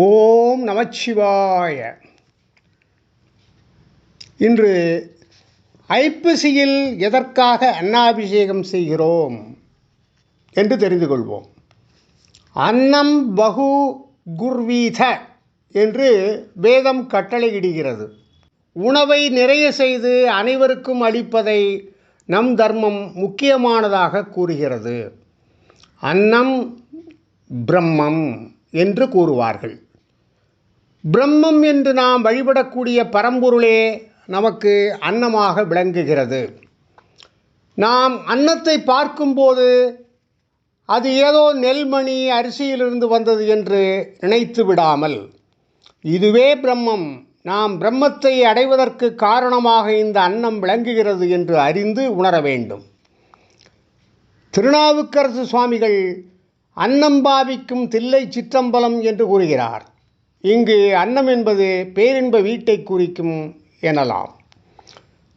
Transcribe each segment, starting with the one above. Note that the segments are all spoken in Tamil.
ஓம் நமச்சிவாய. இன்று ஐப்பசியில் எதற்காக அன்னாபிஷேகம் செய்கிறோம் என்று தெரிந்து கொள்வோம். அன்னம் பகு குர்வீத என்று வேதம் கட்டளையிடுகிறது. உணவை நிறைய செய்து அனைவருக்கும் அளிப்பதை நம் தர்மம் முக்கியமானதாக கூறுகிறது. அன்னம் பிரம்மம் என்று கூறுவார்கள். பிரம்மம் என்று நாம் வழிபடக்கூடிய பரம்பொருளே நமக்கு அன்னமாக விளங்குகிறது. நாம் அன்னத்தை பார்க்கும்போது அது ஏதோ நெல்மணி அரிசியிலிருந்து வந்தது என்று நினைத்து விடாமல் இதுவே பிரம்மம். நாம் பிரம்மத்தை அடைவதற்கு காரணமாக இந்த அன்னம் விளங்குகிறது என்று அறிந்து உணர வேண்டும். திருநாவுக்கரசு சுவாமிகள் அன்னம் பாவிக்கும் தில்லை சிற்றம்பலம் என்று கூறுகிறார். இங்கு அன்னம் என்பது பேரின்ப வீட்டை குறிக்கும் எனலாம்.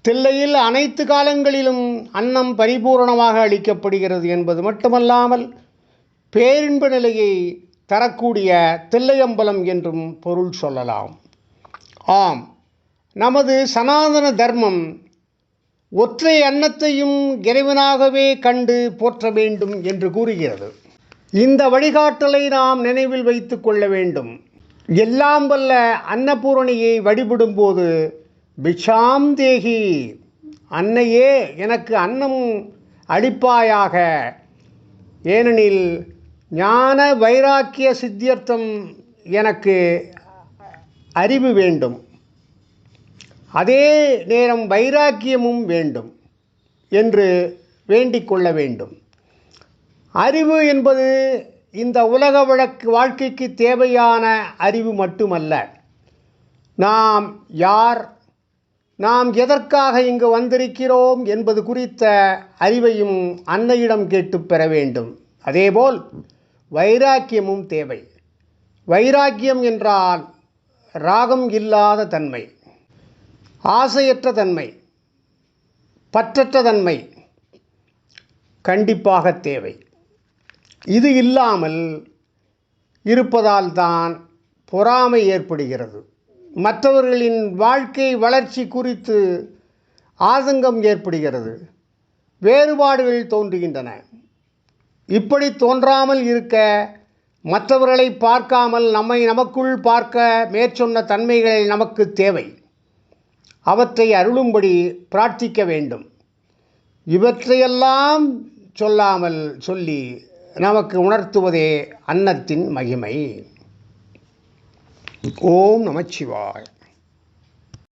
தில்லையில் அனைத்து காலங்களிலும் அன்னம் பரிபூரணமாக அளிக்கப்படுகிறது என்பது மட்டுமல்லாமல் பேரின்ப நிலையை தரக்கூடிய தில்லையம்பலம் என்றும் பொருள் சொல்லலாம். ஆம் நமது சனாதன தர்மம் ஒற்றை அன்னத்தையும் இறைவனாகவே கண்டு போற்ற வேண்டும் என்று கூறுகிறது. இந்த வழிகாட்டலை நாம் நினைவில் வைத்து கொள்ள வேண்டும். எல்லாம் வல்ல அன்னபூரணியை வழிபடும்போது பிஷாம் தேகி அன்னையே எனக்கு அன்னம் அளிப்பாயாக. ஏனெனில் ஞான வைராக்கிய சித்தியர்த்தம் எனக்கு அறிவு வேண்டும். அதே நேரம் வைராக்கியமும் வேண்டும் என்று வேண்டிக் கொள்ள வேண்டும். அறிவு என்பது இந்த உலக வழக்கு வாழ்க்கைக்கு தேவையான அறிவு மட்டுமல்ல. நாம் யார் நாம் எதற்காக இங்கு வந்திருக்கிறோம் என்பது குறித்த அறிவையும் அன்னையிடம் கேட்டு பெற வேண்டும். அதேபோல் வைராக்கியமும் தேவை. வைராக்கியம் என்றால் ராகம் இல்லாத தன்மை ஆசையற்ற தன்மை பற்றற்ற தன்மை கண்டிப்பாக தேவை. இது இல்லாமல் இருப்பதால் தான் பொறாமை ஏற்படுகிறது. மற்றவர்களின் வாழ்க்கை வளர்ச்சி குறித்து ஆதங்கம் ஏற்படுகிறது. வேறுபாடுகள் தோன்றுகின்றன. இப்படி தோன்றாமல் இருக்க மற்றவர்களை பார்க்காமல் நம்மை நமக்குள் பார்க்க மேற்சொன்ன தன்மைகள் நமக்கு தேவை. அவற்றை அருளும்படி பிரார்த்திக்க வேண்டும். இவற்றையெல்லாம் சொல்லாமல் சொல்லி நமக்கு உணர்த்துவதே அன்னத்தின் மகிமை. ஓம் நமச்சிவாய்